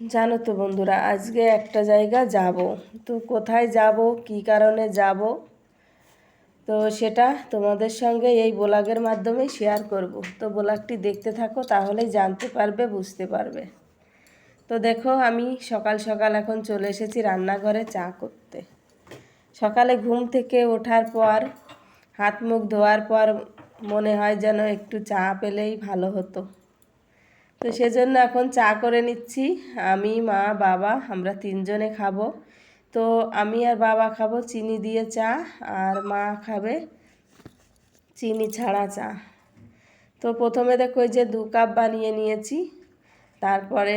জানো তো বন্ধুরা, আজকে একটা জায়গা যাব। তো কোথায় যাব, কী কারণে যাব? তো সেটা তোমাদের সঙ্গে এই ব্লগের মাধ্যমেই শেয়ার করব। তো ব্লগটি দেখতে থাকো, তাহলেই জানতে পারবে, বুঝতে পারবে। তো দেখো, আমি সকাল সকাল এখন চলে এসেছি রান্নাঘরে চা করতে। সকালে ঘুম থেকে ওঠার পর, হাত মুখ ধোয়ার পর মনে হয় যেন একটু চা পেলেই ভালো হতো। তো সেজন্য এখন চা করে নিচ্ছি। আমি, মা, বাবা, আমরা তিনজনে খাব। তো আমি আর বাবা খাব চিনি দিয়ে চা, আর মা খাবে চিনি ছাড়া চা। তো প্রথমে দেখো যে দু কাপ বানিয়ে নিয়েছি। তারপরে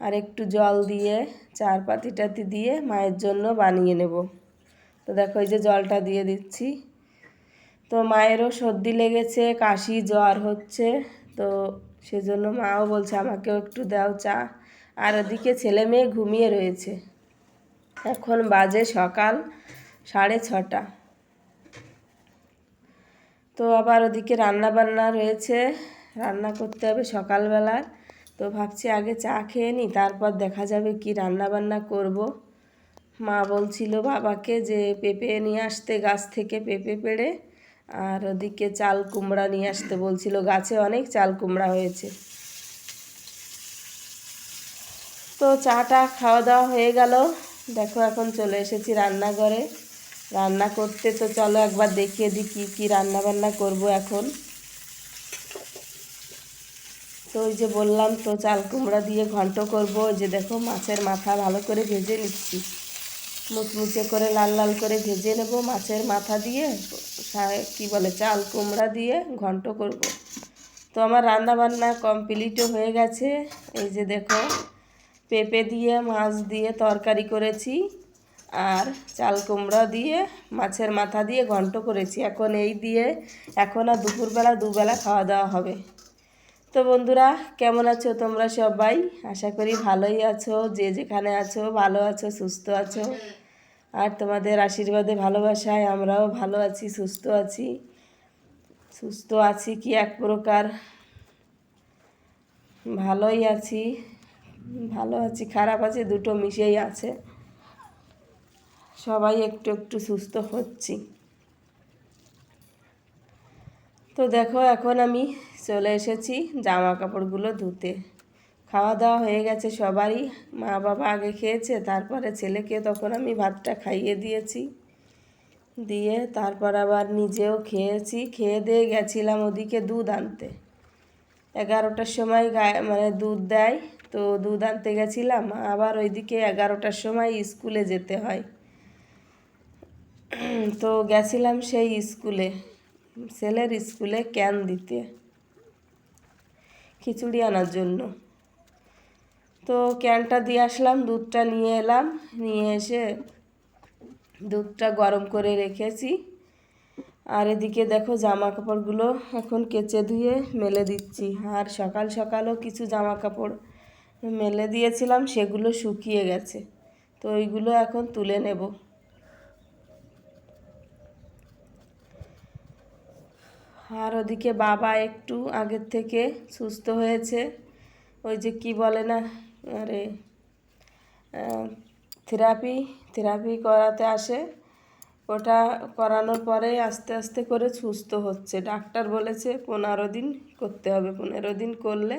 আর একটু জল দিয়ে, চার পাতি টাতি দিয়ে মায়ের জন্য বানিয়ে নেব। তো দেখো যে জলটা দিয়ে দিচ্ছি। তো মায়েরও সর্দি লেগেছে, কাশি জ্বর হচ্ছে, তো সেজন্য মাও বলছে, আমাকেও একটু দাও চা। আর ওদিকে ছেলে মেয়ে ঘুমিয়ে রয়েছে। এখন বাজে সকাল সাড়ে ছটা। তো আবার ওদিকে রান্না বান্না রয়েছে, রান্না করতে হবে সকালবেলার। তো ভাবছি আগে চা খেয়ে নিই তারপর দেখা যাবে কি রান্না বান্না করব। মা বলছিল বাবাকে যে পেঁপে নিয়ে আসতে, গাছ থেকে পেঁপে পেড়ে। আর ওদিকে চাল কুমড়া নিয়ে আসতে বলছিল, গাছে অনেক চাল কুমড়া হয়েছে। তো চাটা খাওয়া দাওয়া হয়ে গেল। দেখো এখন চলে এসেছি রান্নাঘরে। রান্না করতে তো চলো একবার দেখিয়ে দিই কী কী রান্না বান্না করব এখন। তো ওই যে বললাম তো চাল কুমড়া দিয়ে ঘন্ট করব। যে দেখো মাছের মাথা ভালো করে ভেজে নিচ্ছি। মুচমুচে করে লাল লাল করে ভেজে নেব মাছের মাথা দিয়ে কি বলে, চাল কুমড়া দিয়ে ঘন্ট করব। তো আমার রান্না বান্না কমপ্লিটও হয়ে গেছে। এই যে দেখো, পেঁপে দিয়ে, মাছ দিয়ে তরকারি করেছি আর চাল কুমড়া দিয়ে মাছের মাথা দিয়ে ঘন্ট করেছি। এখন এই দিয়ে, এখন আর দুপুরবেলা, দুবেলা খাওয়া দাওয়া হবে। তো বন্ধুরা, কেমন আছো তোমরা সবাই? আশা করি ভালোই আছো, যে যেখানে আছো, ভালো আছো, সুস্থ আছো। আর তোমাদের আশীর্বাদে ভালোবাসায় আমরাও ভালো আছি, সুস্থ আছি। সুস্থ আছি কি এক প্রকার। ভালোই আছি, ভালো আছি, খারাপ আছে, দুটো মিশেই আছে। সবাই একটু একটু সুস্থ হচ্ছি। তো দেখো, এখন আমি চলে এসেছি জামা কাপড়গুলো ধুতে। খাওয়া দাওয়া হয়ে গেছে সবারই। মা বাবা আগে খেয়েছে, তারপরে ছেলেকে তখন আমি ভাতটা খাইয়ে দিয়েছি। দিয়ে তারপর আবার নিজেও খেয়েছি। খেয়ে দিয়ে গেছিলাম ওদিকে দুধ আনতে। এগারোটার সময় গায়ে মানে দুধ দেয়, তো দুধ আনতে গেছিলাম। আবার ওইদিকে এগারোটার সময় স্কুলে যেতে হয়। তো গেছিলাম সেই স্কুলে, ছেলের স্কুলে ক্যান দিতে। খিচুড়ি আনার জন্য। তো ক্যানটা দিয়ে আসলাম, দুধটা নিয়ে এলাম, নিয়ে এসে দুধটা গরম করে রেখেছি। আর এদিকে দেখো জামা কাপড়গুলো এখন কেচে ধুয়ে মেলে দিচ্ছি। আর সকাল সকালও কিছু জামা কাপড় মেলে দিয়েছিলাম, সেগুলো শুকিয়ে গেছে। তো ওইগুলো এখন তুলে নেব। আর ওদিকে বাবা একটু আগের থেকে সুস্থ হয়েছে। ওই যে কি বলে না আরে থেরাপি থেরাপি করাতে আসে। ওটা করানোর পরে আস্তে আস্তে করে সুস্থ হচ্ছে। ডাক্তার বলেছে পনেরো দিন করতে হবে। পনেরো দিন করলে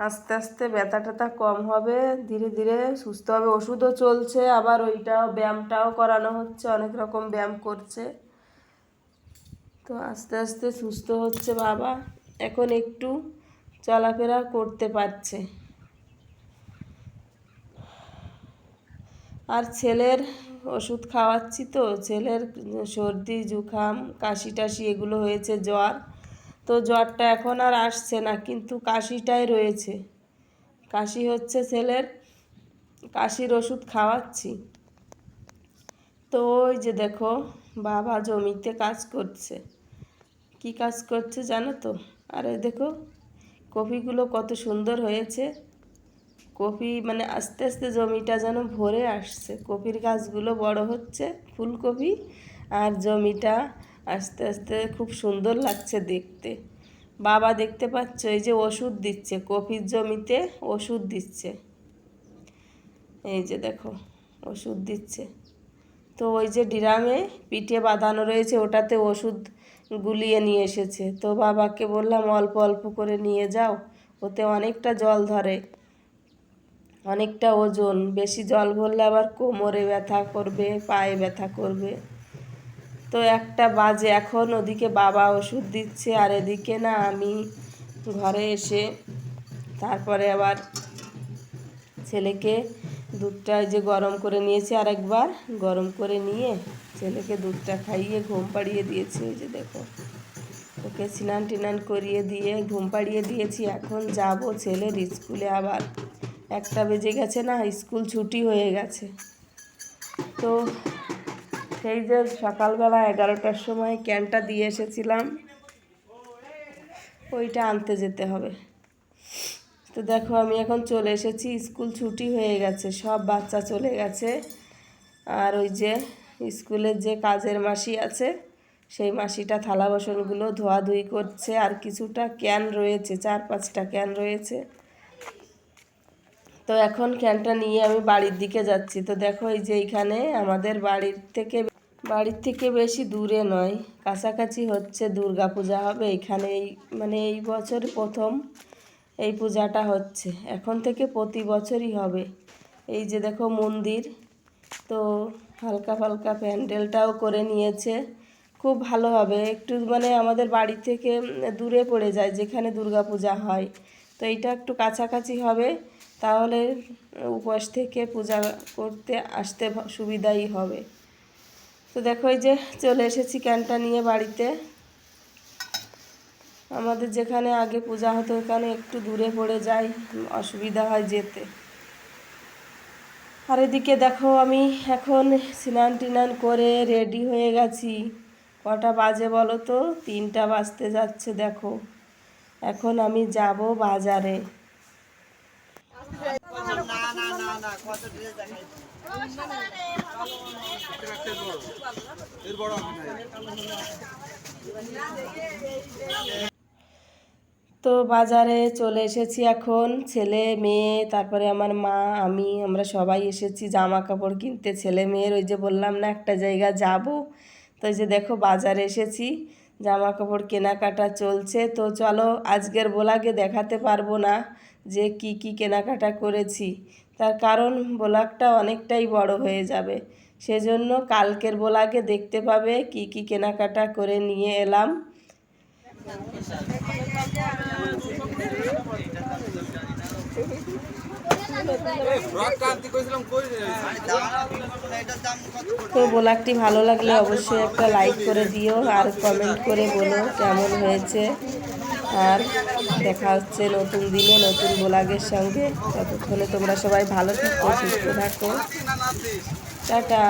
আস্তে আস্তে ব্যথা ট্যাথা কম হবে, ধীরে ধীরে সুস্থ হবে। ওষুধও চলছে, আবার ওইটাও, ব্যায়ামটাও করানো হচ্ছে। অনেক রকম ব্যায়াম করছে। তো আস্তে আস্তে সুস্থ হচ্ছে বাবা। এখন একটু চলাফেরা করতে পারছে। আর ছেলের ওষুধ খাওয়াচ্ছি তো, ছেলের সর্দি, জুখাম কাশি টাশি এগুলো হয়েছে জ্বর। তো জ্বরটা এখন আর আসছে না, কিন্তু কাশিটাই রয়েছে। কাশি হচ্ছে ছেলের, কাশির ওষুধ খাওয়াচ্ছি। তো ওই যে দেখো, বাবা জমিতে কাজ করছে। কি কাজ করছে জানো তো? আরে দেখো, কপিগুলো কত সুন্দর হয়েছে। কপি মানে আস্তে আস্তে জমিটা যেন ভরে আসছে। কপির গাছগুলো বড় হচ্ছে, ফুলকপি আর জমিটা আস্তে আস্তে খুব সুন্দর লাগছে দেখতে। বাবা দেখতে পাচ্ছ এই যে ওষুধ দিচ্ছে, কপির জমিতে ওষুধ দিচ্ছে। এই যে দেখো, ওষুধ দিচ্ছে। তো ওই যে ড্রামে পিঠে বাঁধানো রয়েছে, ওটাতে ওষুধ গুলিয়ে নিয়ে এসেছে। তো বাবাকে বললাম, অল্প অল্প করে নিয়ে যাও, ওতে অনেকটা জল ধরে। অনেকটা ওজন। বেশি জল ভরলে আবার কোমরে ব্যথা করবে, পায়ে ব্যথা করবে। তো একটা বাজে, এখন ওদিকে বাবা ওষুধ দিচ্ছে আর এদিকে না আমি ঘরে এসে তারপরে আবার ছেলেকে দুধটা যে গরম করে নিয়েছি আরেকবার। গরম করে নিয়ে ছেলেকে দুধটা খাইয়ে ঘুম পাড়িয়ে দিয়েছি। ওই যে দেখো, ওকে স্নান টিনান করিয়ে দিয়ে ঘুম পাড়িয়ে দিয়েছি। এখন যাব ছেলের স্কুলে আবার। একটা বেজে গেছে না, স্কুল ছুটি হয়ে গেছে। তো সেই যে সকালবেলা এগারোটার সময় ক্যানটা দিয়ে এসেছিলাম, ওইটা আনতে যেতে হবে। তো দেখো, আমি এখন চলে এসেছি, স্কুল ছুটি হয়ে গেছে, সব বাচ্চা চলে গেছে। আর ওই যে স্কুলের যে কাজের মাসি আছে, সেই মাসিটা থালা বাসনগুলো ধোয়াধুয়ি করছে, আর কিছুটা ক্যান রয়েছে, চার পাঁচটা ক্যান রয়েছে। তো এখন ক্যানটা নিয়ে আমি বাড়ির দিকে যাচ্ছি। তো দেখো এই যে এইখানে আমাদের বাড়ির থেকে বাড়ির থেকে বেশি দূরে নয়, কাছাকাছি হচ্ছে দুর্গা পূজা হবে। এখানে এই মানে এই বছর প্রথম এই পূজাটা হচ্ছে। এখন থেকে প্রতি বছরই হবে। এই যে দেখো মন্দির, তো হালকা ফালকা প্যান্ডেলটাও করে নিয়েছে। খুব ভালো হবে। একটু মানে আমাদের বাড়ি থেকে দূরে পড়ে যায় যেখানে দুর্গা পূজা হয়। তো এইটা একটু কাছাকাছি হবে। তাহলে উপোস থেকে পূজা করতে আসতে সুবিধাই হবে। তো দেখো এই যে চলে এসেছি ক্যানটা নিয়ে বাড়িতে। আমাদের যেখানে আগে পূজা হতো ওখানে একটু দূরে পড়ে যায়, অসুবিধা হয় যেতে। আর এদিকে দেখো আমি এখন স্নান টিনান করে রেডি হয়ে গেছি। কটা বাজে বলো তো? তিনটা বাজতে যাচ্ছে দেখো। এখন আমি যাব বাজারে। তো বাজারে চলে এসেছি এখন, ছেলে, মেয়ে, তারপরে আমার মা, আমি, আমরা সবাই এসেছি জামা কাপড় কিনতে। ছেলে, মেয়ের ওই যে বললাম না, একটা জায়গা যাব। তো যে দেখো, বাজারে এসেছি জামা কাপড় কেনাকাটা চলছে। তো চলো, আজকের বোলাগে দেখাতে পারব না। যে কি কি কেনাকাটা করেছি, তার কারণ ব্লগটা অনেকটাই বড় হয়ে যাবে। সেজন্য কালকের বোলাগে দেখতে পাবে কি কি কেনাকাটা করে নিয়ে এলাম। তো ব্লগটি ভালো লাগলে অবশ্যই একটা লাইক করে দিও আর কমেন্ট করে বলো কেমন হয়েছে। আর দেখা হচ্ছে নতুন দিনে, নতুন ব্লগের সঙ্গে। ততক্ষণে তোমরা সবাই ভালো থাকো, সুস্থ থাকো। টাটা।